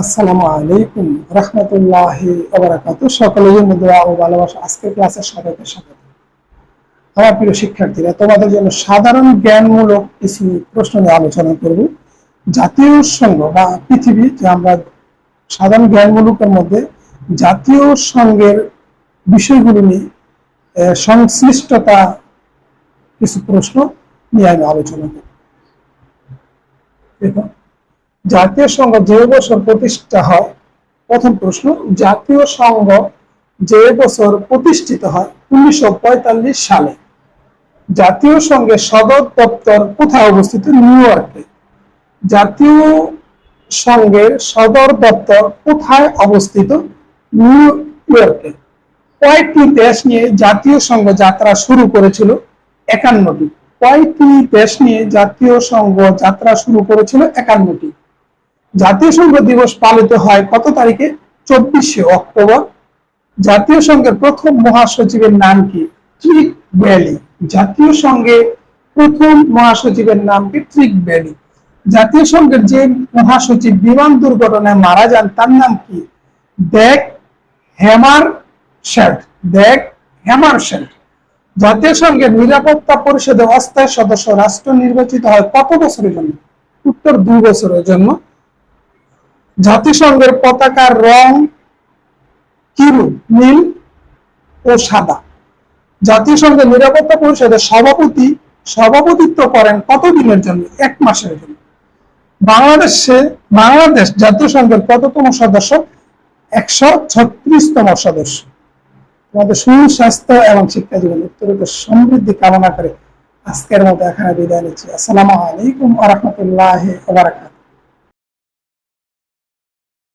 আসসালামু আলাইকুম রহমতুল্লাহ ওবরাকাত সকলের মধ্যে ও ভালোবাসা। আজকের ক্লাসে স্বাগত। আমার প্রিয় শিক্ষার্থীরা, তোমাদের জন্য সাধারণ জ্ঞানমূলক কিছু প্রশ্ন নিয়ে আলোচনা করব। জাতীয় সংঘ বা পৃথিবী যে আমরা সাধারণ জ্ঞানমূলকের মধ্যে জাতীয় সংঘের বিষয়গুলি নিয়ে সংশ্লিষ্টতা কিছু প্রশ্ন নিয়ে আমি আলোচনা করব। জাতীয় সংঘ যে বছর প্রতিষ্ঠা হয়, প্রথম প্রশ্ন, জাতীয় সংঘ যে বছর প্রতিষ্ঠিত হয়, উনিশশো পঁয়তাল্লিশ সালে। জাতীয় সংঘের সদর দপ্তর কোথায় অবস্থিত? নিউ ইয়র্কে। জাতীয় সংঘের সদর দপ্তর কোথায় অবস্থিত? নিউ ইয়র্কে। কয়েকটি দেশ নিয়ে জাতীয় সংঘ যাত্রা শুরু করেছিল, একান্নটি। কয়েকটি দেশ নিয়ে জাতীয় সংঘ যাত্রা শুরু করেছিল, একান্নটি। জাতীয় সংঘ দিবস পালিত হয় কত তারিখে? চব্বিশে অক্টোবর। জাতীয় সংঘের প্রথম মহাসচিবের নাম কি? ট্রিক ভ্যালি জাতীয় সংঘে প্রথম মহাসচিবের নাম কি? ট্রিক ভ্যালি জাতীয় সংঘের যে মহাসচিব বিমান দুর্ঘটনায় মারা যান, তার নাম কি? দেখ হ্যামার শেল্ট। দেখ হ্যামার শেল্ট। জাতীয় সংঘের নিরাপত্তা পরিষদের অস্থায়ী সদস্য রাষ্ট্র নির্বাচিত হয় কত বছরের জন্য? উত্তর দুই বছরের জন্য। জাতিসংঘের পতাকার রং কিরু নীল ও সাদা। জাতিসংঘের নিরাপত্তা পরিষদের সভাপতি সভাপতিত্ব করেন কতদিনের জন্য? এক মাসের জন্য। বাংলাদেশে, বাংলাদেশ জাতিসংঘের কততম সদস্য? একশো ছত্রিশতম সদস্য। তোমাদের সুস্বাস্থ্য এবং শিক্ষা জীবন উত্তরোত্তর সমৃদ্ধি কামনা করে আজকের মতো এখানে বিদায় নিচ্ছি। আসসালামু আলাইকুম আ